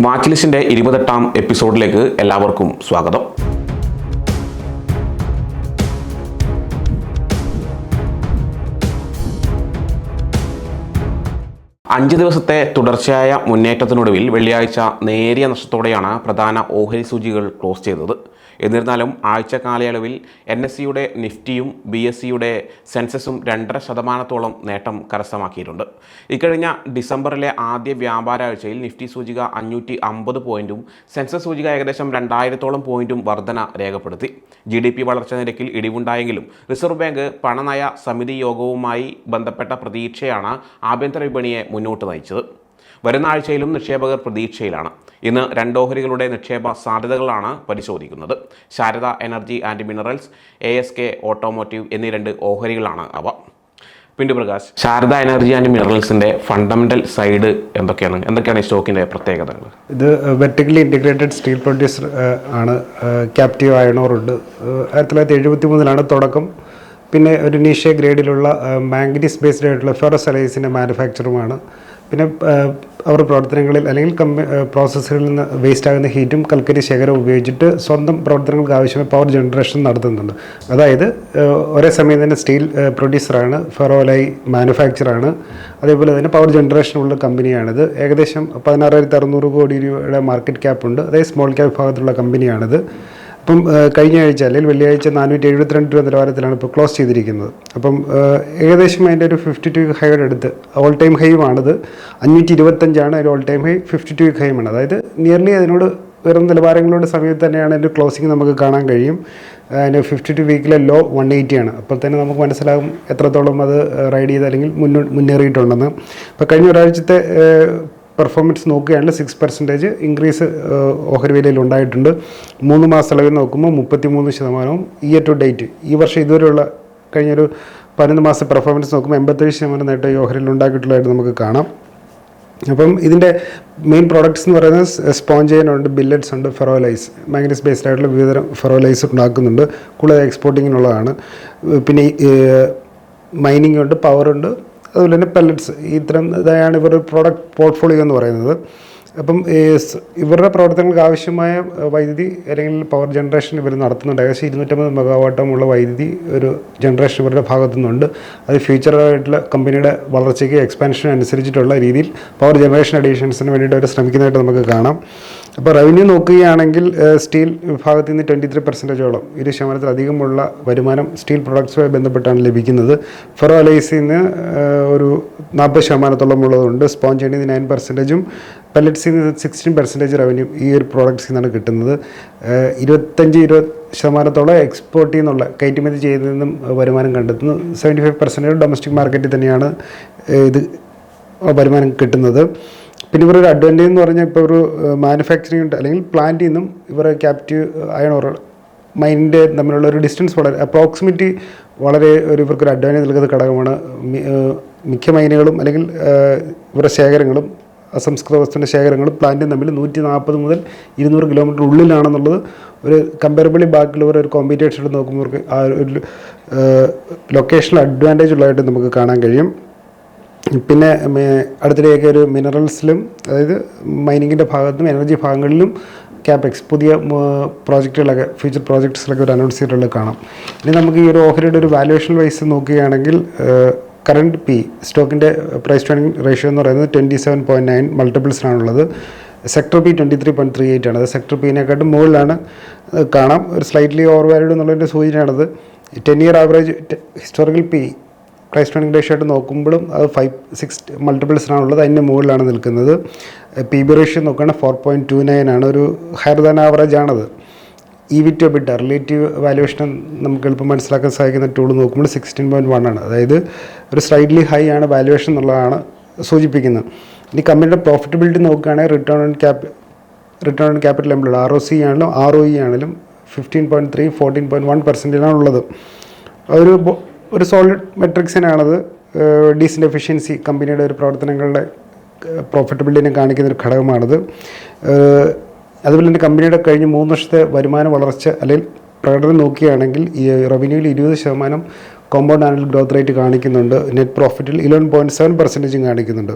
Watch ലിസ്റ്റിന്റെ ഇരുപത്തെട്ടാം എപ്പിസോഡിലേക്ക് എല്ലാവർക്കും സ്വാഗതം. അഞ്ച് ദിവസത്തെ തുടർച്ചയായ മുന്നേറ്റത്തിനൊടുവിൽ വെള്ളിയാഴ്ച നേരിയ നഷ്ടത്തോടെയാണ് പ്രധാന ഓഹരി സൂചികൾ ക്ലോസ് ചെയ്തത്. എന്നിരുന്നാലും ആഴ്ച കാലയളവിൽ എൻ എസ് സിയുടെ നിഫ്റ്റിയും ബി എസ് സിയുടെ സെൻസസും രണ്ടര ശതമാനത്തോളം നേട്ടം കരസ്ഥമാക്കിയിട്ടുണ്ട്. ഇക്കഴിഞ്ഞ ഡിസംബറിലെ ആദ്യ വ്യാപാരാഴ്ചയിൽ നിഫ്റ്റി സൂചിക അഞ്ഞൂറ്റി അമ്പത് പോയിന്റും സെൻസസ് സൂചിക ഏകദേശം രണ്ടായിരത്തോളം പോയിന്റും വർധന രേഖപ്പെടുത്തി. ജി ഡി പി വളർച്ചാ നിരക്കിൽ ഇടിവുണ്ടായെങ്കിലും റിസർവ് ബാങ്ക് പണനയ സമിതി യോഗവുമായി ബന്ധപ്പെട്ട പ്രതീക്ഷയാണ് ആഭ്യന്തര വിപണിയെ മുന്നോട്ട് നയിച്ചത്. വരുന്ന ആഴ്ചയിലും നിക്ഷേപകർ പ്രതീക്ഷയിലാണ്. ഇന്ന് രണ്ടോഹരികളുടെ നിക്ഷേപ സാധ്യതകളാണ് പരിശോധിക്കുന്നത്. Sarda energy and minerals A S K automotive എന്നീ രണ്ട് ഓഹരികളാണ് അവ. പിണ്ടു പ്രകാശ്. ശാരദ എനർജി ആൻഡ് മിനറൽസിന്റെ ഫണ്ടമെന്റൽ സൈഡ് എന്തൊക്കെയാണ്? എന്തൊക്കെയാണ് ഈ സ്റ്റോക്കിന്റെ പ്രത്യേകതകൾ? ഇത് വെർട്ടിക്കലി ഇന്റഗ്രേറ്റഡ് സ്റ്റീൽ പ്രൊഡ്യൂസർ ആണ് ക്യാപ്റ്റീവ് അയണോറുണ്ട് ആയിരത്തി തൊള്ളായിരത്തി എഴുപത്തി മൂന്നിലാണ് തുടക്കം. പിന്നെ ഒരു നിഷ ഗ്രേഡിലുള്ള മാംഗനീസ് ബേസ്ഡ് ആയിട്ടുള്ള ഫെറോസലൈസിന്റെ മാനുഫാക്ചറുമാണ് പിന്നെ അവർ പ്രവർത്തനങ്ങളിൽ അല്ലെങ്കിൽ കമ്പ പ്രോസസ്സുകളിൽ നിന്ന് വേസ്റ്റ് ആകുന്ന ഹീറ്റും കൽക്കരി ശേഖരവും ഉപയോഗിച്ചിട്ട് സ്വന്തം പ്രവർത്തനങ്ങൾക്ക് ആവശ്യമായ പവർ ജനറേഷൻ നടത്തുന്നുണ്ട്. അതായത് ഒരേ സമയം തന്നെ സ്റ്റീൽ പ്രൊഡ്യൂസറാണ് ഫെറോലൈ മാനുഫാക്ചറാണ് അതേപോലെ തന്നെ പവർ ജനറേഷനുള്ള കമ്പനിയാണിത് ഏകദേശം പതിനാറായിരത്തി അറുന്നൂറ് കോടി രൂപയുടെ മാർക്കറ്റ് ക്യാപ്പ് ഉണ്ട്. അതായത് സ്മോൾ ക്യാപ്പ് ഭാഗത്തുള്ള കമ്പനിയാണിത് അപ്പം കഴിഞ്ഞ ആഴ്ച അല്ലെങ്കിൽ വെള്ളിയാഴ്ച നാനൂറ്റി എഴുപത്തിരണ്ട് രൂപ നിലവാരത്തിലാണ് ഇപ്പോൾ ക്ലോസ് ചെയ്തിരിക്കുന്നത്. അപ്പം ഏകദേശം അതിന്റെ ഒരു ഫിഫ്റ്റി ടു ഹൈയുടെ അടുത്ത് ഓൾ ടൈം ഹൈയുമാണിത് അഞ്ഞൂറ്റി ഇരുപത്തഞ്ചാണ് ഒരു all time high fifty two ഹൈയുമാണ് അതായത് നിയർലി അതിനോട് ഉയർന്ന നിലവാരങ്ങളുടെ സമയത്ത് തന്നെയാണ് അതിന്റെ ക്ലോസിങ് നമുക്ക് കാണാൻ കഴിയും. അതിന് ഫിഫ്റ്റി ടു വീക്കിലെ ലോ വൺ എയ്റ്റിയാണ് അപ്പോൾ തന്നെ നമുക്ക് മനസ്സിലാകും എത്രത്തോളം അത് റൈഡ് ചെയ്ത് അല്ലെങ്കിൽ മുന്നോ മുന്നേറിയിട്ടുണ്ടെന്ന്. അപ്പോൾ കഴിഞ്ഞ ഒരാഴ്ചത്തെ പെർഫോമൻസ് നോക്കുകയാണെങ്കിൽ സിക്സ് പെർസെന്റേജ് ഇൻക്രീസ് ഓഹരി വിലയിൽ ഉണ്ടായിട്ടുണ്ട്. മൂന്ന് മാസം അളവിൽ നോക്കുമ്പോൾ മുപ്പത്തി മൂന്ന് ശതമാനവും ഇയർ ടു ഡേറ്റ് ഈ വർഷം ഇതുവരെയുള്ള കഴിഞ്ഞൊരു പതിനൊന്ന് മാസം പെർഫോമൻസ് നോക്കുമ്പോൾ എൺപത്തേഴ് ശതമാനം നേട്ടം ഈ ഓഹരിയിൽ ഉണ്ടാക്കിയിട്ടുള്ളതായിട്ട് നമുക്ക് കാണാം. അപ്പം ഇതിന്റെ മെയിൻ പ്രോഡക്ട്സ് എന്ന് പറയുന്നത് സ്പോഞ്ച് ഉണ്ട് ബില്ലറ്റ്സ് ഉണ്ട് ഫെറോലൈസ്. മാഗ്നസ് ബേസ്ഡ് ആയിട്ടുള്ള വിവിധ ഫെറോലൈസ് ഉണ്ടാക്കുന്നുണ്ട്. കൂടുതൽ എക്സ്പോർട്ടിങ്ങിനുള്ളതാണ് പിന്നെ മൈനിങ് ഉണ്ട് പവർ ഉണ്ട് അതുപോലെ തന്നെ പെല്ലറ്റ്സ് ഇത്തരം ഇതാണ് ഇവരുടെ പ്രോഡക്റ്റ് പോർട്ട്ഫോളിയോ എന്ന് പറയുന്നത്. അപ്പം ഇവരുടെ പ്രവർത്തനങ്ങൾക്ക് ആവശ്യമായ വൈദ്യുതി അല്ലെങ്കിൽ പവർ ജനറേഷൻ ഇവർ നടത്തുന്നുണ്ട്. ഏകദേശം ഇരുന്നൂറ്റമ്പത് മെഗാവാട്ടമുള്ള വൈദ്യുതി ഒരു ജനറേഷൻ ഇവരുടെ ഭാഗത്തു നിന്നുണ്ട്. അത് ഫ്യൂച്ചറായിട്ടുള്ള കമ്പനിയുടെ വളർച്ചയ്ക്ക് എക്സ്പാൻഷൻ അനുസരിച്ചിട്ടുള്ള രീതിയിൽ പവർ ജനറേഷൻ അഡീഷൻസിന് വേണ്ടിയിട്ട് അവർ ശ്രമിക്കുന്നതായിട്ട് നമുക്ക് കാണാം. അപ്പോൾ റവന്യൂ നോക്കുകയാണെങ്കിൽ സ്റ്റീൽ വിഭാഗത്തിൽ നിന്ന് ട്വന്റി ത്രീ പെർസെന്റേജോളം ഇരു ശതമാനത്തിലധികമുള്ള വരുമാനം സ്റ്റീൽ പ്രൊഡക്ട്സുമായി ബന്ധപ്പെട്ടാണ് ലഭിക്കുന്നത്. ഫെറോ അലൈസിൽ നിന്ന് ഒരു നാൽപ്പത് ശതമാനത്തോളം ഉള്ളതുണ്ട്. സ്പോഞ്ചിൽ നിന്ന് നയൻ പെർസെന്റേജും പെല്ലറ്റ്സിൽ നിന്ന് സിക്സ്റ്റീൻ പെർസെന്റേജ് റവന്യൂ ഈ ഒരു പ്രോഡക്ട്സിൽ നിന്നാണ് കിട്ടുന്നത്. ഇരുപത്തഞ്ച് ഇരുപത് ശതമാനത്തോളം എക്സ്പോർട്ടിൽ നിന്നുള്ള കയറ്റുമതി ചെയ്തതിൽ നിന്നും വരുമാനം കണ്ടെത്തുന്നു. സെവന്റി ഫൈവ് പെർസെന്റേജ് ഡൊമസ്റ്റിക് മാർക്കറ്റിൽ തന്നെയാണ് ഇത് വരുമാനം കിട്ടുന്നത്. പിന്നെ ഇവരൊരു അഡ്വാന്റേജ് എന്ന് പറഞ്ഞാൽ ഇപ്പോൾ ഒരു മാനുഫാക്ചറിങ് അല്ലെങ്കിൽ പ്ലാന്റിൽ നിന്നും ഇവർ ക്യാപ്റ്റീവ് അയൺ മൈൻഡ് തമ്മിലുള്ള ഒരു ഡിസ്റ്റൻസ് വളരെ അപ്രോക്സിമിറ്റി വളരെ ഒരു ഇവർക്കൊരു അഡ്വാന്റേജ് നൽകുന്ന ഘടകമാണ്. മിക്ക മൈനുകളും അല്ലെങ്കിൽ ഇവരുടെ ശേഖരങ്ങളും അസംസ്കൃത വസ്തുവിന്റെ ശേഖരങ്ങളും പ്ലാന്റും തമ്മിൽ നൂറ്റി നാൽപ്പത് മുതൽ ഇരുന്നൂറ് കിലോമീറ്റർ ഉള്ളിലാണെന്നുള്ളത് ഒരു കമ്പയറബിളി ബാക്കിയുള്ളവർ ഒരു കോമ്പറ്റീഷൻ നോക്കുമ്പോൾ ആ ഒരു ലൊക്കേഷൻ അഡ്വാന്റേജ് ഉള്ളതായിട്ട് നമുക്ക് കാണാൻ കഴിയും. പിന്നെ അടുത്തിടെയൊക്കെ ഒരു മിനറൽസിലും അതായത് മൈനിങ്ങിന്റെ ഭാഗത്തും എനർജി ഭാഗങ്ങളിലും ക്യാപെക്സ് പുതിയ പ്രോജക്റ്റുകളൊക്കെ ഫ്യൂച്ചർ പ്രോജക്ട്സിലൊക്കെ ഒരു അനൗൺസ് ചെയ്തിട്ടുള്ളത് കാണാം. ഇനി നമുക്ക് ഈ ഒരു ഓഹരിയുടെ ഒരു വാല്യുവേഷൻ വൈസ് നോക്കുകയാണെങ്കിൽ കറണ്ട് പി സ്റ്റോക്കിന്റെ പ്രൈസ് ട്രെയിനിങ് റേഷ്യോ എന്ന് പറയുന്നത് twenty seven point nine മൾട്ടിപ്പിൾസിനാണുള്ളത് sector P twenty three point three eight ആണ്. അത് സെക്ടർ പിന്നെക്കാട്ടും മുകളിലാണ്. കാണാം. ഒരു സ്ലൈറ്റ്ലി ഓവർ വാല്യൂഡ് എന്നുള്ളതിന്റെ സൂചനയാണത് ten year average historical P price training ratio ആയിട്ട് നോക്കുമ്പോഴും അത് ഫൈവ് സിക്സ് മൾട്ടിപ്പിൾസിനാണുള്ളത് അതിന്റെ മുകളിലാണ് നിൽക്കുന്നത്. പി ബി റേഷ്യോ നോക്കുകയാണെങ്കിൽ ഫോർ പോയിന്റ് ടു നയൻ ആണ്. ഒരു ഹയർ ദാൻ ആവറേജ് ആണത്. E V to bid relative valuation നമുക്ക് എളുപ്പം മനസ്സിലാക്കാൻ സാധിക്കുന്ന ടൂൾ നോക്കുമ്പോൾ സിക്സ്റ്റീൻ പോയിന്റ് വൺ ആണ്. അതായത് ഒരു സ്ലൈഡ്ലി ഹൈ ആണ് വാല്യുവേഷൻ എന്നുള്ളതാണ് സൂചിപ്പിക്കുന്നത്. ഇനി കമ്പനിയുടെ പ്രോഫിറ്റബിലിറ്റി നോക്കുകയാണെങ്കിൽ return on cap return on capital employed R O C ആണെങ്കിലും ആർ ഒ ഇ ആണെങ്കിലും fifteen point three fourteen point one പെർസെന്റേജാണ് ഉള്ളത്. ഒരു ഒരു സോളിഡ് മെട്രിക്സിനാണത് ഡീസന്റ് എഫിഷ്യൻസി കമ്പനിയുടെ ഒരു പ്രവർത്തനങ്ങളുടെ പ്രോഫിറ്റബിലിറ്റിനെ കാണിക്കുന്ന ഒരു ഘടകമാണിത്. അതുപോലെ തന്നെ കമ്പനിയുടെ കഴിഞ്ഞ മൂന്ന് വർഷത്തെ വരുമാന വളർച്ച അല്ലെങ്കിൽ പ്രകടനം നോക്കുകയാണെങ്കിൽ ഈ റവന്യൂവിൽ ഇരുപത് ശതമാനം കോമ്പൗണ്ട് ആനുവൽ ഗ്രോത്ത് റേറ്റ് കാണിക്കുന്നുണ്ട്. നെറ്റ് പ്രോഫിറ്റിൽ ഇലവൻ പോയിന്റ് സെവൻ പെർസെന്റേജും കാണിക്കുന്നുണ്ട്.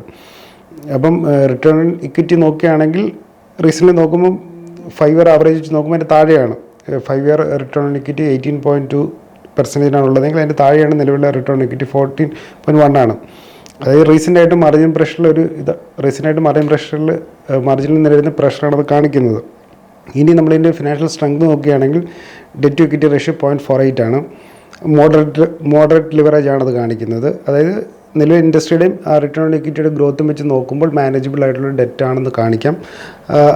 അപ്പം റിട്ടേൺ ഇക്വിറ്റി നോക്കുകയാണെങ്കിൽ റീസെന്റ് നോക്കുമ്പോൾ ഫൈവ് ഇയർ ആവറേജ് വെച്ച് നോക്കുമ്പോൾ അതിന്റെ താഴെയാണ്. Five year return equity eighteen point two പെർസെന്റേജിനാണ് ഉള്ളതെങ്കിൽ അതിന്റെ താഴെയാണ് നിലവിലെ return equity fourteen point one ആണ്. അതായത് റീസെന്റ് ആയിട്ട് മാർജിൻ പ്രഷറിൽ ഒരു ഇത് റീസെന്റ് ആയിട്ട് മാർജിൻ പ്രഷറിൽ മാർജിനിൽ നിലവിലെ പ്രഷറാണ് അത് കാണിക്കുന്നത്. ഇനി നമ്മളിതിന്റെ ഫിനാൻഷ്യൽ സ്ട്രെങ്ത് നോക്കുകയാണെങ്കിൽ debt to equity ratio point four eight ആണ്. മോഡറേറ്റ് മോഡറേറ്റ് ലിവറേജ് ആണ് അത് കാണിക്കുന്നത്. അതായത് നിലവിൽ ഇൻഡസ്ട്രിയുടെയും റിട്ടേൺ ഓൺ ഇക്വിറ്റിയുടെ ഗ്രോത്തും വെച്ച് നോക്കുമ്പോൾ മാനേജബിൾ ആയിട്ടുള്ള ഡെറ്റ് ആണെന്ന് കാണിക്കാം.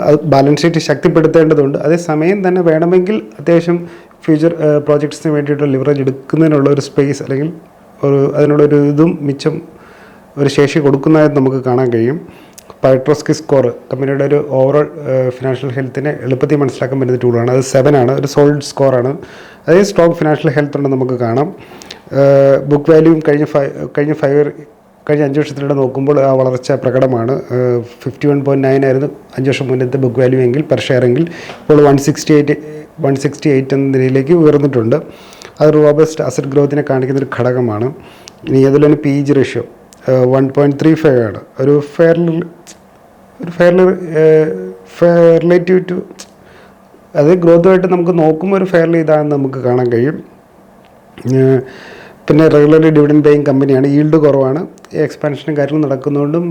അത് ബാലൻസ് ഷീറ്റ് ശക്തിപ്പെടുത്തേണ്ടതുണ്ട്. അതേസമയം തന്നെ വേണമെങ്കിൽ അത്യാവശ്യം ഫ്യൂച്ചർ പ്രോജക്ട്സിന് വേണ്ടിയിട്ട് ലിവറേജ് എടുക്കുന്നതിനുള്ള ഒരു സ്പേസ് അല്ലെങ്കിൽ ഒരു അതിനുള്ള ഒരു ഇതും മിച്ചം ഒരു ശേഷി കൊടുക്കുന്നതായിട്ട് നമുക്ക് കാണാൻ കഴിയും. പൈട്രോസ്കി സ്കോർ കമ്പനിയുടെ ഒരു ഓവറോൾ ഫിനാൻഷ്യൽ ഹെൽത്തിനെ എളുപ്പത്തിൽ മനസ്സിലാക്കാൻ പറ്റുന്ന ടൂളാണ് അത് സെവൻ ആണ്. ഒരു സോളിഡ് സ്കോറാണ് അതായത് സ്ട്രോങ് ഫിനാൻഷ്യൽ ഹെൽത്ത് ഉണ്ടെന്ന് നമുക്ക് കാണാം. ബുക്ക് വാല്യൂവും കഴിഞ്ഞ ഫൈവ് കഴിഞ്ഞ ഫൈവ് ഇയർ കഴിഞ്ഞ അഞ്ച് വർഷത്തിലൂടെ നോക്കുമ്പോൾ ആ വളർച്ച പ്രകടമാണ്. ഫിഫ്റ്റി വൺ പോയിന്റ് നയൻ ആയിരുന്നു അഞ്ച് വർഷം മുന്നത്തെ ബുക്ക് വാല്യൂ എങ്കിൽ പെർ ഷെയർ എങ്കിൽ. ഇപ്പോൾ one sixty eight one sixty eight എന്ന നിലയിലേക്ക് ഉയർന്നിട്ടുണ്ട്. അത് റോബസ്റ്റ് അസറ്റ് ഗ്രോത്തിനെ കാണിക്കുന്ന ഒരു ഘടകമാണ്. ഇനി അതുപോലെ തന്നെ P G ratio one point three five ആണ്. ഒരു ഫെയർലി ഒരു ഫെയർലി ഫെയർ റിലേറ്റീവ് ടു അത് ഗ്രോത്തുമായിട്ട് നമുക്ക് നോക്കുമ്പോൾ ഒരു ഫെയർലി ഇതാണെന്ന് നമുക്ക് കാണാൻ കഴിയും. പിന്നെ റെഗുലർലി ഡിവിഡൻ പേയിങ് കമ്പനിയാണ് ഈൽഡ് കുറവാണ്. എക്സ്പാൻഷനും കാര്യങ്ങളും നടക്കുന്നതുകൊണ്ടും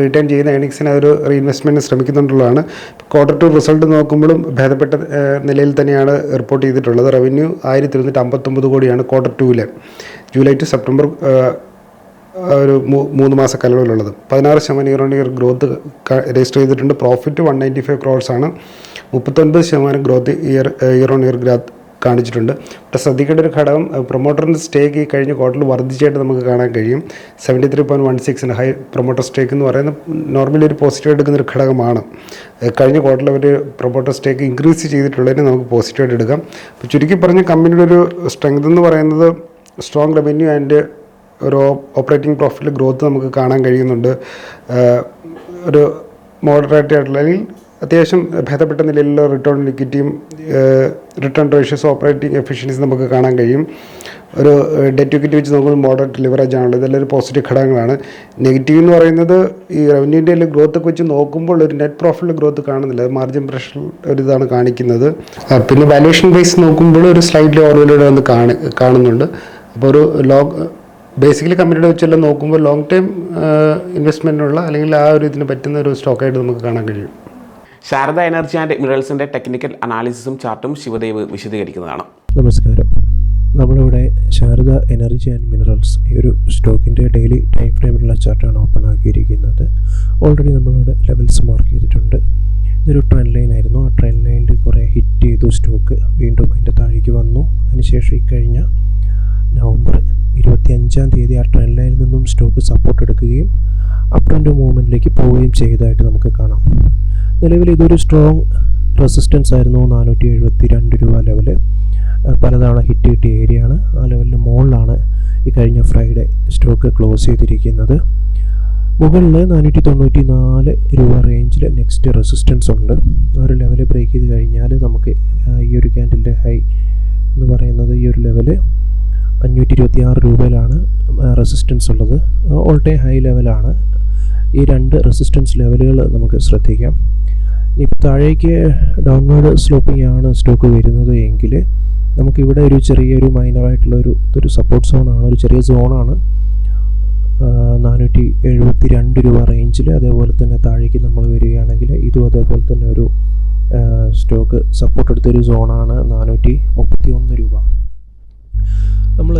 റിട്ടേൺ ചെയ്യുന്ന ഏണിങ്സിന് അതൊരു റീഇൻവെസ്റ്റ്മെന്റ് ശ്രമിക്കുന്നുണ്ടുള്ളതാണ് ക്വാർട്ടർ ടു റിസൾട്ട് നോക്കുമ്പോഴും ഭേദപ്പെട്ട നിലയിൽ തന്നെയാണ് റിപ്പോർട്ട് ചെയ്തിട്ടുള്ളത്. റവന്യൂ ആയിരത്തി ഇരുന്നൂറ്റി അമ്പത്തൊമ്പത് കോടിയാണ് ക്വാർട്ടർ ടൂവിലെ ജൂലൈ ടു സെപ്റ്റംബർ ഒരു മൂന്ന് മാസ കാലയളവിലുള്ളത്. പതിനാറ് ശതമാനം year on year growth register ചെയ്തിട്ടുണ്ട്. Profit one ninety five crores ആണ്. മുപ്പത്തൊൻപത് ശതമാനം growth year year on year കാണിച്ചിട്ടുണ്ട്. ഇവിടെ ശ്രദ്ധിക്കേണ്ട ഒരു ഘടകം പ്രൊമോട്ടറിന്റെ സ്റ്റേക്ക് ഈ കഴിഞ്ഞ ക്വാർട്ടറിൽ വർദ്ധിച്ചായിട്ട് നമുക്ക് കാണാൻ കഴിയും. സെവന്റി ത്രീ പോയിന്റ് വൺ സിക്സിന് ഹൈ പ്രൊമോട്ടർ സ്റ്റേക്ക് എന്ന് പറയുന്നത് നോർമലി ഒരു പോസിറ്റീവ് എടുക്കുന്ന ഒരു ഘടകമാണ് കഴിഞ്ഞ ക്വാർട്ടറിൽ അവർ പ്രൊമോട്ടർ സ്റ്റേക്ക് ഇൻക്രീസ് ചെയ്തിട്ടുള്ളതിനെ നമുക്ക് പോസിറ്റീവായിട്ട് എടുക്കാം. അപ്പോൾ ചുരുക്കി പറഞ്ഞ കമ്പനിയുടെ ഒരു സ്ട്രെങ്ത് എന്ന് പറയുന്നത് സ്ട്രോങ് റവന്യൂ ആൻഡ് ഒരു ഓപ്പറേറ്റിംഗ് പ്രോഫിറ്റിൽ ഗ്രോത്ത് നമുക്ക് കാണാൻ കഴിയുന്നുണ്ട്. ഒരു മോഡറേറ്റ് ആയിട്ടുള്ള അല്ലെങ്കിൽ അത്യാവശ്യം ഭേദപ്പെട്ട നിലയിലുള്ള റിട്ടേൺ ലിക്വിറ്റിയും റിട്ടേൺ റേഷ്യസ് ഓപ്പറേറ്റിംഗ് എഫിഷ്യൻസി നമുക്ക് കാണാൻ കഴിയും. ഒരു ഡെറ്റ് ഇക്വിറ്റി വെച്ച് നോക്കുമ്പോൾ മോഡറേറ്റ് ലിവറേജ് ആണല്ലോ ഇതെല്ലാം ഒരു പോസിറ്റീവ് ഘടകങ്ങളാണ്. നെഗറ്റീവ് എന്ന് പറയുന്നത് ഈ റവന്യൂന്റെ ഗ്രോത്ത് വെച്ച് നോക്കുമ്പോൾ ഒരു നെറ്റ് പ്രോഫിറ്റിൽ ഗ്രോത്ത് കാണുന്നില്ല. മാർജിൻ പ്രഷർ ഒരു ഇതാണ് കാണിക്കുന്നത്. പിന്നെ വാല്യുവേഷൻ ബേസ് നോക്കുമ്പോൾ ഒരു സ്ലൈഡ്ലി ഓർവലൂടെ വന്ന് കാണി കാണുന്നുണ്ട്. അപ്പോൾ ഒരു ലോങ് ബേസിക്കലി കമ്പനിയുടെ വെച്ചെല്ലാം നോക്കുമ്പോൾ ലോങ് ടൈം ഇൻവെസ്റ്റ്മെന്റിനുള്ള അല്ലെങ്കിൽ ആ ഒരു ഇതിന് പറ്റുന്ന ഒരു സ്റ്റോക്കായിട്ട് നമുക്ക് കാണാൻ കഴിയും. ശാരദ എനർജി ആൻഡ് മിനറൽസിന്റെ ടെക്നിക്കൽ അനാലിസിസും ചാർട്ടും ശിവദേവ് വിശദീകരിക്കുന്നതാണ്. നമസ്കാരം. നമ്മളിവിടെ ശാരദ എനർജി ആൻഡ് മിനറൽസ് ഈ ഒരു സ്റ്റോക്കിന്റെ ഡെയിലി ടൈം ഫ്രെയിമിലുള്ള ചാർട്ടാണ് ഓപ്പൺ ആക്കിയിരിക്കുന്നത്. ഓൾറെഡി നമ്മളിവിടെ ലെവൽസ് മാർക്ക് ചെയ്തിട്ടുണ്ട്. ഇതൊരു ട്രെൻഡ് ലൈൻ ആയിരുന്നു. ആ ട്രെൻഡ് ലൈനിൽ കുറേ ഹിറ്റ് ചെയ്തു സ്റ്റോക്ക്. വീണ്ടും അതിന്റെ താഴേക്ക് വന്നു. അതിനുശേഷം ഈ കഴിഞ്ഞ നവംബർ ഇരുപത്തി അഞ്ചാം തീയതി ആ ട്രെൻഡ് ലൈനിൽ നിന്നും സ്റ്റോക്ക് സപ്പോർട്ട് എടുക്കുകയും അപ് ട്രെൻഡ് മൂവ്മെന്റിലേക്ക് പോവുകയും ചെയ്തതായിട്ട് നമുക്ക് കാണാം. നിലവിൽ ഇതൊരു സ്ട്രോങ് റെസിസ്റ്റൻസ് ആയിരുന്നു. നാനൂറ്റി എഴുപത്തി രണ്ട് രൂപ ലെവൽ പലതവണ ഹിറ്റ് കിട്ടിയ ആണ്. ആ ലെവലിന് മുകളിലാണ് ഈ കഴിഞ്ഞ ഫ്രൈഡേ സ്റ്റോക്ക് ക്ലോസ് ചെയ്തിരിക്കുന്നത്. മുകളിൽ നാനൂറ്റി തൊണ്ണൂറ്റി നാല് രൂപ റേഞ്ചിൽ നെക്സ്റ്റ് റെസിസ്റ്റൻസ് ഉണ്ട് ഒരു ലെവൽ ബ്രേക്ക് ചെയ്ത് കഴിഞ്ഞാൽ നമുക്ക് ഈ ഒരു ക്യാൻഡിലിന്റെ ഹൈ എന്ന് പറയുന്നത് ഈ ഒരു ലെവൽ അഞ്ഞൂറ്റി ഇരുപത്തി ആറ് രൂപയിലാണ് റെസിസ്റ്റൻസ് ഉള്ളത് ഓൾ ടൈം ഹൈ ലെവലാണ് ഈ രണ്ട് റെസിസ്റ്റൻസ് ലെവലുകൾ നമുക്ക് ശ്രദ്ധിക്കാം. ഇപ്പോൾ താഴേക്ക് ഡൗൺവേർഡ് സ്ലോപ്പിംഗ് ആണ് സ്റ്റോക്ക് വരുന്നത് എങ്കിൽ നമുക്കിവിടെ ഒരു ചെറിയൊരു മൈനറായിട്ടുള്ള ഒരു ഇതൊരു സപ്പോർട്ട് സോണാണ് ഒരു ചെറിയ സോണാണ് നാനൂറ്റി എഴുപത്തി രണ്ട് രൂപ റേഞ്ചിൽ അതേപോലെ തന്നെ താഴേക്ക് നമ്മൾ വരികയാണെങ്കിൽ ഇതും അതേപോലെ തന്നെ ഒരു സ്റ്റോക്ക് സപ്പോർട്ട് എടുത്തൊരു സോണാണ് നാനൂറ്റി മുപ്പത്തി ഒന്ന് രൂപ നമ്മൾ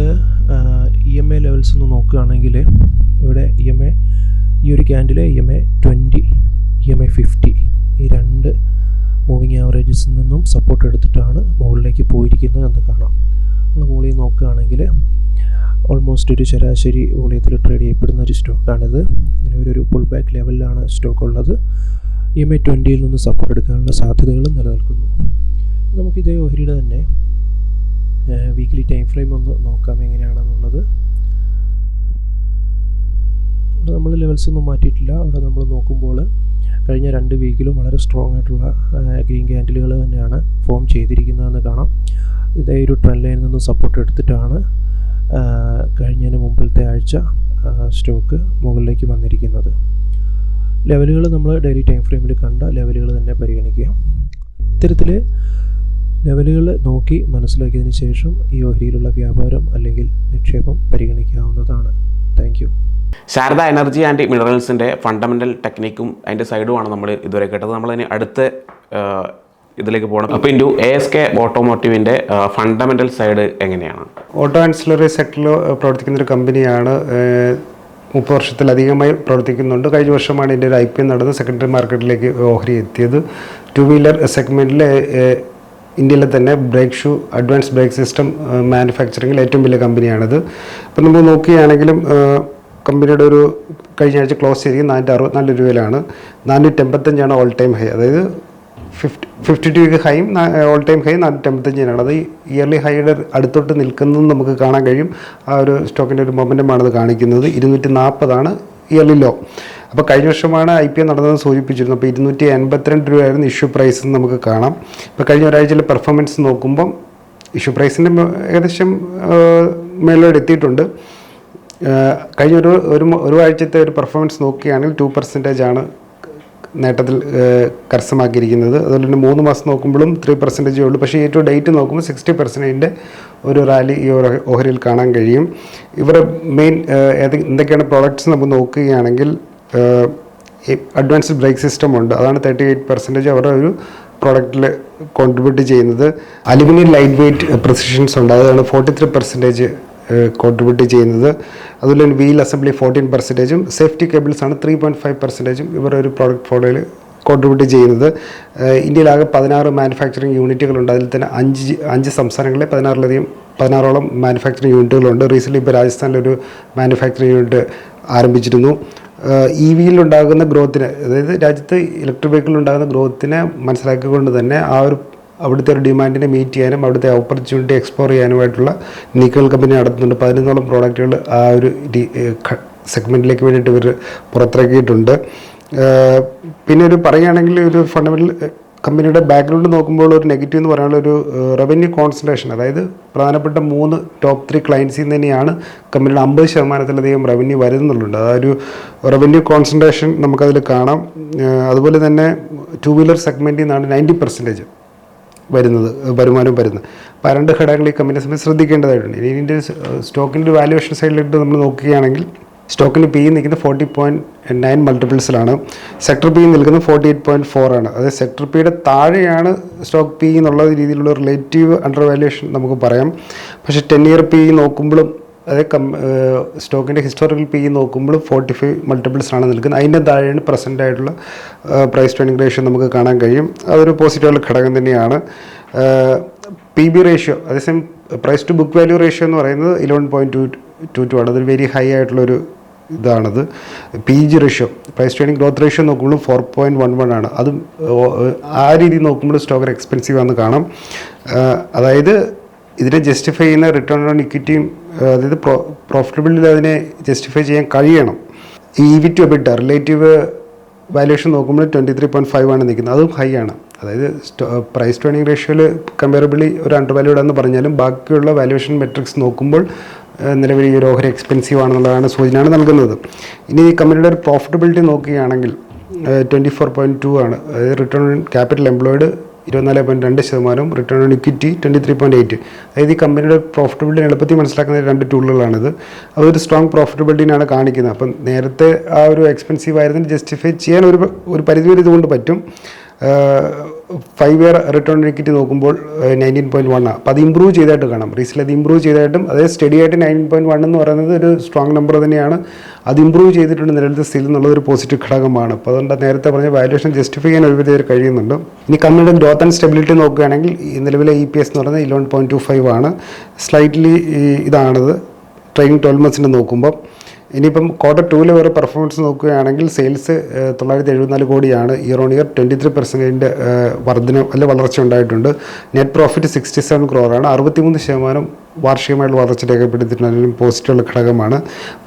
ഇ എം എ ലെവൽസ് ഒന്ന് നോക്കുകയാണെങ്കിൽ ഇവിടെ ഇ എം എ ഈ ഒരു candle E M A twenty E M A fifty ഈ രണ്ട് മൂവിങ് ആവറേജസിൽ നിന്നും സപ്പോർട്ട് എടുത്തിട്ടാണ് മുകളിലേക്ക് പോയിരിക്കുന്നത് എന്ന് കാണാം. നമ്മൾ മുകളിൽ നോക്കുകയാണെങ്കിൽ ഓൾമോസ്റ്റ് ഒരു ശരാശരി വോളിയത്തിൽ ട്രേഡ് ചെയ്യപ്പെടുന്ന ഒരു സ്റ്റോക്കാണിത് നിലവിലൊരു പുൾ ബാക്ക് ലെവലിലാണ് സ്റ്റോക്ക് ഉള്ളത്. ഇ എം ഐ ട്വന്റിയിൽ നിന്ന് സപ്പോർട്ട് എടുക്കാനുള്ള സാധ്യതകളും നിലനിൽക്കുന്നു. നമുക്ക് ഇതേ ഓഹരിയുടെ തന്നെ വീക്കിലി ടൈം ഫ്രെയിം ഒന്ന് നോക്കാം എങ്ങനെയാണെന്നുള്ളത്. അവിടെ നമ്മൾ ലെവൽസ് ഒന്നും മാറ്റിയിട്ടില്ല. അവിടെ നമ്മൾ നോക്കുമ്പോൾ കഴിഞ്ഞ രണ്ട് വീക്കിലും വളരെ സ്ട്രോങ് ആയിട്ടുള്ള ഗ്രീൻ ക്യാൻഡിലുകൾ തന്നെയാണ് ഫോം ചെയ്തിരിക്കുന്നതെന്ന് കാണാം. ഇതേ ഒരു ട്രെൻഡ് ലൈനിൽ നിന്ന് സപ്പോർട്ട് എടുത്തിട്ടാണ് കഴിഞ്ഞതിന് മുമ്പിലത്തെ ആഴ്ച സ്റ്റോക്ക് മുകളിലേക്ക് വന്നിരിക്കുന്നത്. ലെവലുകൾ നമ്മൾ ഡെയിലി ടൈം ഫ്രെയിമിൽ കണ്ട ലെവലുകൾ തന്നെ പരിഗണിക്കുക. ഇത്തരത്തിൽ ലെവലുകൾ നോക്കി മനസ്സിലാക്കിയതിന് ശേഷം ഈ ഓഹരിയിലുള്ള വ്യാപാരം അല്ലെങ്കിൽ നിക്ഷേപം പരിഗണിക്കാവുന്നതാണ്. താങ്ക് ശാരദ എനർജി ആൻഡ് മിനറൽസിന്റെ ഫണ്ടമെന്റൽ ടെക്നിക്കും അതിന്റെ സൈഡുമാണ് നമ്മൾ ഇതുവരെ കേട്ടത്. നമ്മളതിന് അടുത്ത ഇതിലേക്ക് പോകണം. അപ്പോൾ ഇന്റു എ എസ് കെ ഓട്ടോമോട്ടീവിന്റെ ഫണ്ടമെന്റൽ സൈഡ് എങ്ങനെയാണ്? ഓട്ടോ ആൻസിലറി സെക്ടറിൽ പ്രവർത്തിക്കുന്ന ഒരു കമ്പനിയാണ് മുപ്പത് വർഷത്തിലധികമായി പ്രവർത്തിക്കുന്നുണ്ട്. കഴിഞ്ഞ വർഷമാണ് ഇതിന്റെ ഒരു ഐ പി നടന്ന് സെക്കൻഡറി മാർക്കറ്റിലേക്ക് ഓഹരി എത്തിയത്. ടു വീലർ സെഗ്മെന്റിലെ ഇന്ത്യയിലെ തന്നെ brake shoe advance brake system മാനുഫാക്ചറിങ്ങിൽ ഏറ്റവും വലിയ കമ്പനിയാണിത്. അപ്പോൾ നമ്മൾ നോക്കുകയാണെങ്കിലും കമ്പനിയുടെ ഒരു കഴിഞ്ഞ ആഴ്ച ക്ലോസ് ചെയ്തിരിക്കുന്നത് നാനൂറ്റി അറുപത്തിനാല് രൂപയിലാണ്. നാനൂറ്റി എൺപത്തഞ്ചാണ് ഓൾ ടൈം ഹൈ അതായത് ഫിഫ്റ്റി ഫിഫ്റ്റി ടു വീക്ക് ഹൈയും ഓൾ ടൈം ഹൈ നാനൂറ്റി നാനൂറ്റമ്പത്തഞ്ചിനാണ് അത് ഇയർലി ഹൈയുടെ അടുത്തോട്ട് നിൽക്കുന്നതും നമുക്ക് കാണാൻ കഴിയും. ആ ഒരു സ്റ്റോക്കിന്റെ ഒരു മൊമെന്റമാണ് അത് കാണിക്കുന്നത്. ഇരുന്നൂറ്റി നാൽപ്പതാണ് ഇയർലി ലോ അപ്പോൾ കഴിഞ്ഞ വർഷമാണ് ഐ പി ഒ നടന്നത് സൂചിപ്പിച്ചിരുന്നു അപ്പോൾ ഇരുന്നൂറ്റി എൺപത്തിരണ്ട് രൂപയായിരുന്നു ഇഷ്യൂ പ്രൈസ് എന്ന് നമുക്ക് കാണാം. ഇപ്പോൾ കഴിഞ്ഞ ഒരാഴ്ചയിലെ പെർഫോമൻസ് നോക്കുമ്പം ഇഷ്യൂ പ്രൈസിന്റെ ഏകദേശം മേലോട്ട് എത്തിയിട്ടുണ്ട്. കഴിഞ്ഞ ഒരു ഒരു ഒരു ആഴ്ചത്തെ ഒരു പെർഫോമൻസ് നോക്കുകയാണെങ്കിൽ ടു പെർസെന്റേജ് ആണ് നേട്ടത്തിൽ കരസ്ഥമാക്കിയിരിക്കുന്നത്. അതുപോലെ തന്നെ മൂന്ന് മാസം നോക്കുമ്പോഴും ത്രീ പെർസെന്റേജേ ഉള്ളൂ. പക്ഷേ ഏറ്റവും ഡേറ്റ് നോക്കുമ്പോൾ സിക്സ്റ്റി പെർസെന്റേജിന്റെ ഒരു റാലി ഈ ഓഹരിയിൽ കാണാൻ കഴിയും. ഇവരുടെ മെയിൻ എന്തൊക്കെയാണ് പ്രോഡക്റ്റ്സ് നമുക്ക് നോക്കുകയാണെങ്കിൽ അഡ്വാൻസ്ഡ് ബ്രേക്ക് സിസ്റ്റം ഉണ്ട്. അതാണ് തേർട്ടി എയ്റ്റ് പെർസെന്റേജ് അവരുടെ ഒരു പ്രോഡക്റ്റിൽ കോൺട്രിബ്യൂട്ട് ചെയ്യുന്നത്. അലുമിനിയം ലൈറ്റ് വെയ്റ്റ് പ്രസിഷൻസ് ഉണ്ട്. അതാണ് ഫോർട്ടി ത്രീ പെർസെന്റേജ് കോൺട്രിബ്യൂട്ട് ചെയ്യുന്നത്. അതുപോലെ തന്നെ വീൽ അസംബ്ലി ഫോർട്ടീൻ പെർസെന്റേജും സേഫ്റ്റി കേബിൾസ് ആണ് ത്രീ പോയിന്റ് ഫൈവ് പെർസെന്റേജും ഇവരുടെ ഒരു പ്രോഡക്റ്റ് ഫോളോയിൽ കോൺട്രിബ്യൂട്ട് ചെയ്യുന്നത്. ഇന്ത്യയിലാകെ പതിനാറ് മാനുഫാക്ചറിങ് യൂണിറ്റുകളുണ്ട് അതിൽ തന്നെ അഞ്ച് അഞ്ച് സംസ്ഥാനങ്ങളിലെ പതിനാറിലധികം പതിനാറോളം മാനുഫാക്ചറിങ് യൂണിറ്റുകളുണ്ട് റീസെന്റ് ഇപ്പോൾ രാജസ്ഥാനിലൊരു മാനുഫാക്ചറിങ് യൂണിറ്റ് ആരംഭിച്ചിരുന്നു. ഇ വിയിലുണ്ടാകുന്ന ഗ്രോത്തിന് അതായത് രാജ്യത്ത് ഇലക്ട്രിക് വെഹിക്കിളിൽ ഉണ്ടാകുന്ന ഗ്രോത്തിനെ മനസ്സിലാക്കിക്കൊണ്ട് തന്നെ ആ ഒരു അവിടുത്തെ ഒരു ഡിമാൻഡിനെ മീറ്റ് ചെയ്യാനും അവിടുത്തെ ഓപ്പർച്യൂണിറ്റി എക്സ്പ്ലോർ ചെയ്യാനുമായിട്ടുള്ള നീക്കങ്ങൾ കമ്പനി നടത്തുന്നുണ്ട്. പതിനൊന്നോളം പ്രോഡക്റ്റുകൾ ആ ഒരു സെഗ്മെന്റിലേക്ക് വേണ്ടിയിട്ട് ഇവർ പുറത്തിറക്കിയിട്ടുണ്ട്. പിന്നെ ഒരു പറയുകയാണെങ്കിൽ ഒരു ഫണ്ടമെന്റൽ കമ്പനിയുടെ ബാക്ക്ഗ്രൗണ്ട് നോക്കുമ്പോൾ ഒരു നെഗറ്റീവ് എന്ന് പറയാനുള്ള ഒരു റവന്യൂ കോൺസെൻട്രേഷൻ അതായത് പ്രധാനപ്പെട്ട മൂന്ന് ടോപ്പ് ത്രീ ക്ലയൻസിൽ നിന്ന് തന്നെയാണ് കമ്പനിയുടെ അമ്പത് ശതമാനത്തിലധികം റവന്യൂ വരുന്നുള്ളുണ്ട് ഒരു റവന്യൂ കോൺസെൻട്രേഷൻ നമുക്കതിൽ കാണാം. അതുപോലെ തന്നെ ടു വീലർ സെഗ്മെന്റിൽ നിന്നാണ് നയന്റി പെർസെന്റേജ് വരുന്നത് വരുമാനം വരുന്നത്. അപ്പോൾ രണ്ട് ഘടകങ്ങൾ ഈ കമ്പനിയെ സംബന്ധിച്ച് ശ്രദ്ധിക്കേണ്ടതായിട്ടുണ്ട്. ഇനി ഇതിന്റെ സ്റ്റോക്കിന്റെ വാല്യുവേഷൻ സൈഡിലിട്ട് നമ്മൾ നോക്കുകയാണെങ്കിൽ സ്റ്റോക്കിന് പി നിൽക്കുന്ന ഫോർട്ടി പോയിന്റ് നയൻ മൾട്ടിപ്പിൾസിലാണ് സെക്ടർ പി നിൽക്കുന്ന ഫോർട്ടി എയ്റ്റ് പോയിന്റ് ഫോർ ആണ്. അതായത് സെക്ടർ പിയുടെ താഴെയാണ് സ്റ്റോക്ക് പി എന്നുള്ള രീതിയിലുള്ള റിലേറ്റീവ് അണ്ടർ വാല്യുവേഷൻ നമുക്ക് പറയാം. പക്ഷേ ടെൻ ഇയർ പി നോക്കുമ്പോഴും അതായത് കം സ്റ്റോക്കിന്റെ ഹിസ്റ്റോറിക്കൽ പി നോക്കുമ്പോൾ ഫോർട്ടി ഫൈവ് മൾട്ടിപ്പിൾസാണ് നിൽക്കുന്നത്. അതിന്റെ താഴെയാണ് പ്രസന്റ് ആയിട്ടുള്ള പ്രൈസ് ട്രെയിനിങ് റേഷ്യോ നമുക്ക് കാണാൻ കഴിയും. അതൊരു പോസിറ്റീവുള്ള ഘടകം തന്നെയാണ്. പി ബി റേഷ്യോ അതേസമയം price to book value ratio എന്ന് പറയുന്നത് eleven point two two two ആണ്. അതൊരു വെരി ഹൈ ആയിട്ടുള്ളൊരു ഇതാണത്. P G ratio price training growth ratio നോക്കുമ്പോൾ ഫോർ പോയിന്റ് വൺ വൺ ആണ്. അതും ആ രീതി നോക്കുമ്പോൾ സ്റ്റോക്ക് എക്സ്പെൻസീവ് ആണെന്ന് കാണാം. അതായത് ഇതിനെ ജസ്റ്റിഫൈ ചെയ്യുന്ന റിട്ടേൺ ഓൺ ഇക്വിറ്റിയും അതായത് പ്രോ പ്രോഫിറ്റബിളിൽ അതിനെ ജസ്റ്റിഫൈ ചെയ്യാൻ കഴിയണം. ഈ V to EBITDA relative valuation നോക്കുമ്പോൾ ട്വന്റി ത്രീ പോയിന്റ് ഫൈവ് ആണ് നിൽക്കുന്നത്. അതും ഹൈ ആണ്. അതായത് പ്രൈസ് ടേണിംഗ് റേഷ്യോയിൽ കമ്പയറബിളി ഒരു അണ്ടർ വാല്യൂഡ് എന്ന് പറഞ്ഞാലും ബാക്കിയുള്ള വാല്യുവേഷൻ മെട്രിക്സ് നോക്കുമ്പോൾ നിലവിൽ ഈ ഓഹരി എക്സ്പെൻസീവ് ആണെന്നുള്ളതാണ് സൂചനയാണ് നൽകുന്നത്. ഇനി ഈ കമ്പനിയുടെ ഒരു പ്രോഫിറ്റബിലിറ്റി നോക്കുകയാണെങ്കിൽ ട്വന്റി ഫോർ പോയിന്റ് ടു ആണ്. അതായത് റിട്ടേൺ ക്യാപിറ്റൽ എംപ്ലോയിഡ് ഇരുപത്തിനാല് പോയിന്റ് രണ്ട് ശതമാനവും return on equity twenty three point eight അതായത് ഈ കമ്പനിയുടെ പ്രോഫിറ്റബിലിറ്റി എളുപ്പത്തിൽ മനസ്സിലാക്കുന്ന രണ്ട് ടൂളുകളാണിത് അതൊരു സ്ട്രോങ് പ്രോഫിറ്റബിലിറ്റിനാണ് കാണിക്കുന്നത്. അപ്പം നേരത്തെ ആ ഒരു എക്സ്പെൻസീവ് ആയിരുന്നതിന് ജസ്റ്റിഫൈ ചെയ്യാൻ ഒരു ഒരു പരിധി വരെ ഇതുകൊണ്ട് പറ്റും. ഫൈവ് ഇയർ റിട്ടേൺ ഇക്വിറ്റി നോക്കുമ്പോൾ നയന്റീൻ പോയിന്റ് വൺ ആണ് അപ്പോൾ അത് ഇമ്പ്രൂവ് ചെയ്തായിട്ട് കാണാം. റീസെന്റ് അത് ഇമ്പ്രൂവ് ചെയ്തായിട്ടും അതായത് സ്റ്റഡി ആയിട്ട് നയന്റീൻ പോയിന്റ് വൺ എന്ന് പറയുന്നത് ഒരു സ്ട്രോങ് നമ്പർ തന്നെയാണ്. അത് ഇമ്പ്രൂവ് ചെയ്തിട്ടുണ്ട് നിലവിലത്തെ സ്ഥിതി എന്നുള്ളത് ഒരു പോസിറ്റീവ് ഘടകമാണ്. അപ്പോൾ അതുകൊണ്ട് നേരത്തെ പറഞ്ഞ വാല്യുവേഷൻ ജസ്റ്റിഫൈ ചെയ്യാൻ ഒരുവിധ കഴിയുന്നുണ്ട്. ഇനി കമ്പനിയുടെ ഗ്രോത്ത് ആൻഡ് സ്റ്റെബിലിറ്റി നോക്കുകയാണെങ്കിൽ നിലവിലെ ഇ പി എസ് എന്ന് പറയുന്നത് ഇലവൻ പോയിന്റ് ടു ഫൈവ് ആണ്. സ്ലൈറ്റ്ലി ഇതാണത്. ട്രെയിനിങ് ട്വൽവ് മന്ത്സിന്റെ നോക്കുമ്പോൾ ഇനിയിപ്പം ക്വാർട്ടർ ടൂവിലെ ഒരു പെർഫോമൻസ് നോക്കുകയാണെങ്കിൽ സെയിൽസ് തൊള്ളായിരത്തി എഴുപത്തിനാല് കോടിയാണ് year on year twenty three പെർസെന്റേജിന്റെ വർധന അല്ല വളർച്ച ഉണ്ടായിട്ടുണ്ട്. നെറ്റ് പ്രോഫിറ്റ് സിക്സ്റ്റി സെവൻ ക്രോറാണ് അറുപത്തിമൂന്ന് ശതമാനം വാർഷികമായിട്ടുള്ള വളർച്ച രേഖപ്പെടുത്തിയിട്ടുണ്ടെങ്കിലും പോസിറ്റീവുള്ള ഘടകമാണ്.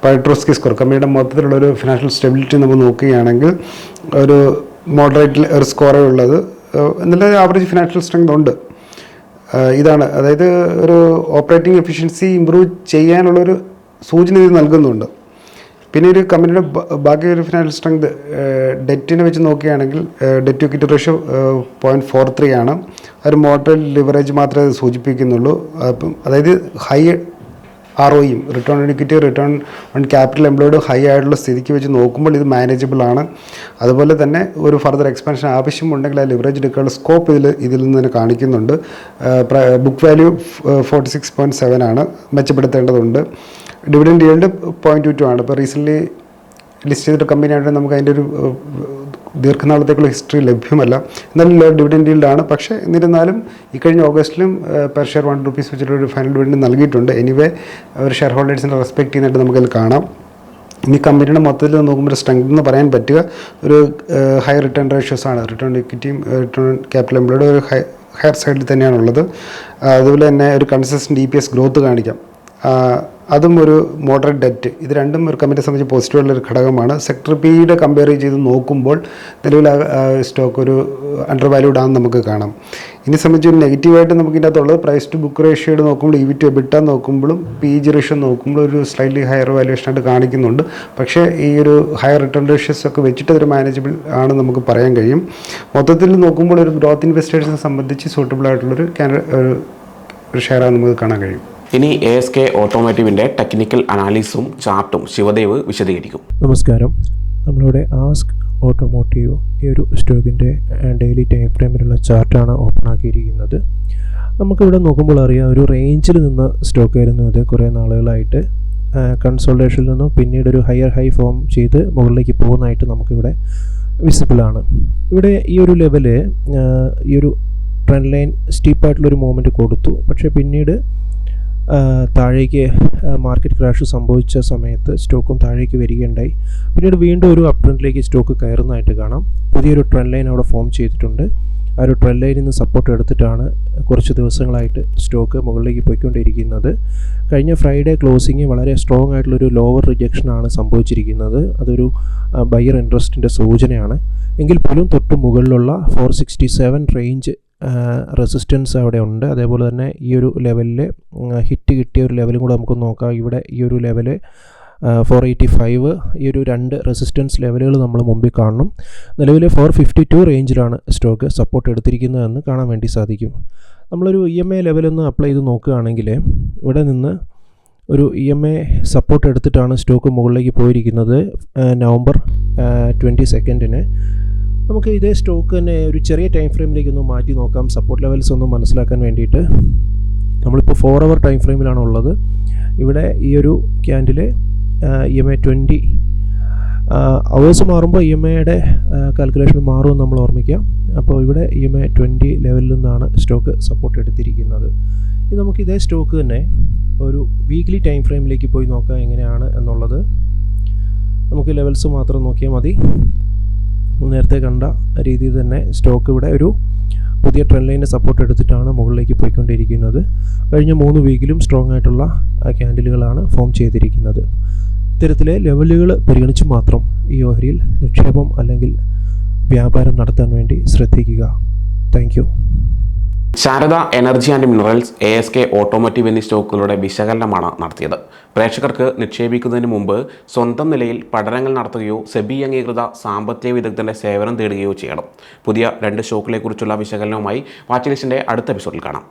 പൈട്രോസ്കി സ്കോർ കമ്പനിയുടെ മൊത്തത്തിലുള്ള ഒരു ഫിനാൻഷ്യൽ സ്റ്റെബിലിറ്റി നമ്മൾ നോക്കുകയാണെങ്കിൽ ഒരു മോഡറേറ്റ് ഒരു സ്കോറേ ഉള്ളത്. നല്ല ആവറേജ് ഫിനാൻഷ്യൽ സ്ട്രെങ്ത് ഉണ്ട്. ഇതാണ്. അതായത് ഒരു ഓപ്പറേറ്റിംഗ് എഫിഷ്യൻസി ഇമ്പ്രൂവ് ചെയ്യാനുള്ളൊരു സൂചന ഇത് നൽകുന്നുണ്ട്. പിന്നെ ഒരു കമ്പനിയുടെ ബാക്കി ഒരു ഫിനാൻഷ്യൽ സ്ട്രെങ്ത് ഡെറ്റിനെ വെച്ച് നോക്കുകയാണെങ്കിൽ debt equity ratio point four three ആണ്. ഒരു മോട്ടർ ലിവറേജ് മാത്രമേ സൂചിപ്പിക്കുന്നുള്ളൂ. അപ്പം അതായത് high R ഒയും return on equity return on capital employed high ആയിട്ടുള്ള സ്ഥിതിക്ക് വെച്ച് നോക്കുമ്പോൾ ഇത് മാനേജബിൾ ആണ്. അതുപോലെ തന്നെ ഒരു ഫർദർ എക്സ്പാൻഷൻ ആവശ്യമുണ്ടെങ്കിൽ ആ ലിവറേജ് എടുക്കാനുള്ള സ്കോപ്പ് ഇതിൽ ഇതിൽ നിന്ന് തന്നെ കാണിക്കുന്നുണ്ട്. Book value forty six point seven ആണ്. മെച്ചപ്പെടുത്തേണ്ടതുണ്ട്. Dividend yield point two two ആണ്. ഇപ്പോൾ റീസെന്റ്ലി ലിസ്റ്റ് ചെയ്തിട്ട് കമ്പനി ആയിട്ട് നമുക്ക് അതിന്റെ ഒരു ദീർഘനാളത്തേക്കുള്ള ഹിസ്റ്ററി ലഭ്യമല്ല. എന്നാലും ഡിവിഡൻഡ് ആണ്. പക്ഷേ എന്നിരുന്നാലും ഈ കഴിഞ്ഞ ഓഗസ്റ്റിലും പെർ ഷെയർ വൺ റുപ്പീസ് വെച്ചിട്ട് ഒരു ഫൈനൽ ഡിവിഡൻഡ് നൽകിയിട്ടുണ്ട്. എനിവേ ഒരു ഷെയർ ഹോൾഡേഴ്സിനെ റെസ്പെക്ട് ചെയ്യുന്നതായിട്ട് നമുക്കതിൽ കാണാം. ഇനി കമ്പനിയുടെ മൊത്തത്തിൽ നോക്കുമ്പോൾ സ്ട്രെങ്ത് എന്ന് പറയാൻ പറ്റുക. ഒരു ഹൈ റിട്ടേൺ റേഷ്യോസ് ആണ്. റിട്ടേൺ ഇക്വിറ്റിയും റിട്ടേൺ ക്യാപിറ്റൽ എംപ്ലോയുടെ ഒരു ഹൈ ഹയർ സൈഡിൽ തന്നെയാണുള്ളത്. അതുപോലെ തന്നെ ഒരു consistent E P S growth കാണിക്കാം. അതും ഒരു മോഡറേറ്റ് ഡെറ്റ് ഇത് രണ്ടും ഒരു കമ്പനിയെ സംബന്ധിച്ച് പോസിറ്റീവുള്ള ഒരു ഘടകമാണ്. സെക്ടർ പിയുടെ കമ്പയർ ചെയ്ത് നോക്കുമ്പോൾ നിലവിൽ സ്റ്റോക്ക് ഒരു അണ്ടർ വാല്യൂഡ് ആണെന്ന് നമുക്ക് കാണാം. ഇനി സംബന്ധിച്ച് ഒരു നെഗറ്റീവായിട്ട് നമുക്ക് ഇതിന്റെ അകത്തുള്ളത് പ്രൈസ് ടു ബുക്ക് റേഷ്യോയുടെ നോക്കുമ്പോൾ ഇ ടു എബിട്ട നോക്കുമ്പോഴും പി ജി റേഷ്യോ നോക്കുമ്പോൾ ഒരു സ്ലൈറ്റ്ലി ഹയർ വാല്യൂഷൻ ആയിട്ട് കാണിക്കുന്നുണ്ട്. പക്ഷേ ഈ ഒരു ഹയർ റിട്ടേൺ റേഷ്യോസ് ഒക്കെ വെച്ചിട്ട് അതൊരു മാനേജബിൾ ആണ് നമുക്ക് പറയാൻ കഴിയും. മൊത്തത്തിൽ നോക്കുമ്പോൾ ഒരു ഗ്രോത്ത് ഇൻവെസ്റ്റേഴ്സിനെ സംബന്ധിച്ച് സൂട്ടബിൾ ആയിട്ടുള്ളൊരു ഒരു ഷെയറാണ് നമുക്ക് കാണാൻ കഴിയും. ഇനി എ എസ് കെ ഓട്ടോമോട്ടീവിന്റെ ടെക്നിക്കൽ അനാലിസും ചാർട്ടും ശിവദേവ് വിശദീകരിക്കും. നമസ്കാരം. നമ്മളിവിടെ ആസ്ക് ഓട്ടോമോട്ടീവ് ഈ ഒരു സ്റ്റോക്കിന്റെ ഡെയിലി ടൈം ഫ്രെയിമിലുള്ള ചാർട്ടാണ് ഓപ്പൺ ആക്കിയിരിക്കുന്നത്. നമുക്കിവിടെ നോക്കുമ്പോൾ അറിയാം ഒരു റേഞ്ചിൽ നിന്ന് സ്റ്റോക്കായിരുന്നു ഇത് കുറേ നാളുകളായിട്ട് കൺസോൾട്ടേഷനിൽ നിന്നും പിന്നീട് ഒരു ഹയർ ഹൈ ഫോം ചെയ്ത് മുകളിലേക്ക് പോകുന്നതായിട്ട് നമുക്കിവിടെ വിസിബിളാണ് ഇവിടെ ഈ ഒരു ലെവൽ ഈ ഒരു ട്രെൻഡ് ലൈൻ സ്റ്റീപ്പായിട്ടുള്ളൊരു മൂവ്മെന്റ് കൊടുത്തു. പക്ഷേ പിന്നീട് താഴേക്ക് മാർക്കറ്റ് ക്രാഷ് സംഭവിച്ച സമയത്ത് സ്റ്റോക്കും താഴേക്ക് വരികയുണ്ടായി. പിന്നീട് വീണ്ടും ഒരു അപ് ട്രെൻഡിലേക്ക് സ്റ്റോക്ക് കയറുന്നതായിട്ട് കാണാം. പുതിയൊരു ട്രെൻഡ് ലൈൻ അവിടെ ഫോം ചെയ്തിട്ടുണ്ട്. ആ ഒരു ട്രെൻഡ് ലൈനിൽ നിന്ന് സപ്പോർട്ട് എടുത്തിട്ടാണ് കുറച്ച് ദിവസങ്ങളായിട്ട് സ്റ്റോക്ക് മുകളിലേക്ക് പോയിക്കൊണ്ടിരിക്കുന്നത്. കഴിഞ്ഞ ഫ്രൈഡേ ക്ലോസിങ് വളരെ സ്ട്രോങ് ആയിട്ടുള്ളൊരു ലോവർ റിജക്ഷനാണ് സംഭവിച്ചിരിക്കുന്നത്. അതൊരു ബയർ ഇൻട്രസ്റ്റിന്റെ സൂചനയാണ്. എങ്കിൽ പോലും തൊട്ട് മുകളിലുള്ള four sixty seven range resistance അവിടെ ഉണ്ട്. അതേപോലെ തന്നെ ഈ ഒരു ലെവലിൽ ഹിറ്റ് കിട്ടിയ ഒരു ലെവലും കൂടെ നമുക്ക് നോക്കാം. ഇവിടെ ഈ ഒരു ലെവൽ ഫോർ എയ്റ്റി ഫൈവ് ഈ ഒരു രണ്ട് റെസിസ്റ്റൻസ് ലെവലുകൾ നമ്മൾ മുമ്പിൽ കാണണം. നിലവിൽ ഫോർ ഫിഫ്റ്റി ടു റേഞ്ചിലാണ് സ്റ്റോക്ക് സപ്പോർട്ട് എടുത്തിരിക്കുന്നതെന്ന് കാണാൻ വേണ്ടി സാധിക്കും. നമ്മളൊരു ഇ എം ഐ ലെവലൊന്ന് അപ്ലൈ ചെയ്ത് നോക്കുകയാണെങ്കിൽ ഇവിടെ നിന്ന് ഒരു ഇ എം എ സപ്പോർട്ട് എടുത്തിട്ടാണ് സ്റ്റോക്ക് മുകളിലേക്ക് പോയിരിക്കുന്നത് നവംബർ ട്വന്റി സെക്കൻഡിന് നമുക്ക് ഇതേ സ്റ്റോക്ക് തന്നെ ഒരു ചെറിയ ടൈം ഫ്രെയിമിലേക്ക് ഒന്ന് മാറ്റി നോക്കാം. സപ്പോർട്ട് ലെവൽസ് ഒന്ന് മനസ്സിലാക്കാൻ വേണ്ടിയിട്ട്. നമ്മളിപ്പോൾ ഫോർ അവർ ടൈം ഫ്രെയിമിലാണ് ഉള്ളത്. ഇവിടെ ഈ ഒരു candle E M A twenty hours മാറുമ്പോൾ ഇ എം എയുടെ കാൽക്കുലേഷൻ മാറുമെന്ന് നമ്മൾ ഓർമ്മിക്കാം അപ്പോൾ ഇവിടെ ഇ എം എ ട്വന്റി ലെവലിൽ നിന്നാണ് സ്റ്റോക്ക് സപ്പോർട്ട് എടുത്തിരിക്കുന്നത്. ഇനി നമുക്ക് ഇതേ സ്റ്റോക്ക് തന്നെ ഒരു വീക്ക്ലി ടൈം ഫ്രെയിമിലേക്ക് പോയി നോക്കാം എങ്ങനെയാണ് എന്നുള്ളത്. നമുക്ക് ലെവൽസ് മാത്രം നോക്കിയാൽ മതി. നേരത്തെ കണ്ട രീതിയിൽ തന്നെ സ്റ്റോക്ക് ഇവിടെ ഒരു പുതിയ ട്രെൻഡ് ലൈനെ സപ്പോർട്ട് എടുത്തിട്ടാണ് മുകളിലേക്ക് പോയിക്കൊണ്ടിരിക്കുന്നത്. കഴിഞ്ഞ മൂന്ന് വീക്കിലും സ്ട്രോങ് ആയിട്ടുള്ള ക്യാൻഡിലുകളാണ് ഫോം ചെയ്തിരിക്കുന്നത്. ഇത്തരത്തിലെ ലെവലുകൾ പരിഗണിച്ച് മാത്രം ഈ ഓഹരിയിൽ നിക്ഷേപം അല്ലെങ്കിൽ വ്യാപാരം നടത്താൻ വേണ്ടി ശ്രദ്ധിക്കുക. Thank Sarda energy and minerals A S K automotive എന്നീ സ്റ്റോക്കുകളുടെ വിശകലനമാണ് നടത്തിയത്. പ്രേക്ഷകർക്ക് നിക്ഷേപിക്കുന്നതിന് മുമ്പ് സ്വന്തം നിലയിൽ പഠനങ്ങൾ നടത്തുകയോ സെബി അംഗീകൃത സാമ്പത്തിക വിദഗ്ധന്റെ സേവനം തേടുകയോ ചെയ്യണം. പുതിയ രണ്ട് സ്റ്റോക്കുകളെക്കുറിച്ചുള്ള വിശകലനവുമായി വാച്ച് ലിസ്റ്റിന്റെ അടുത്ത എപ്പിസോഡിൽ കാണാം.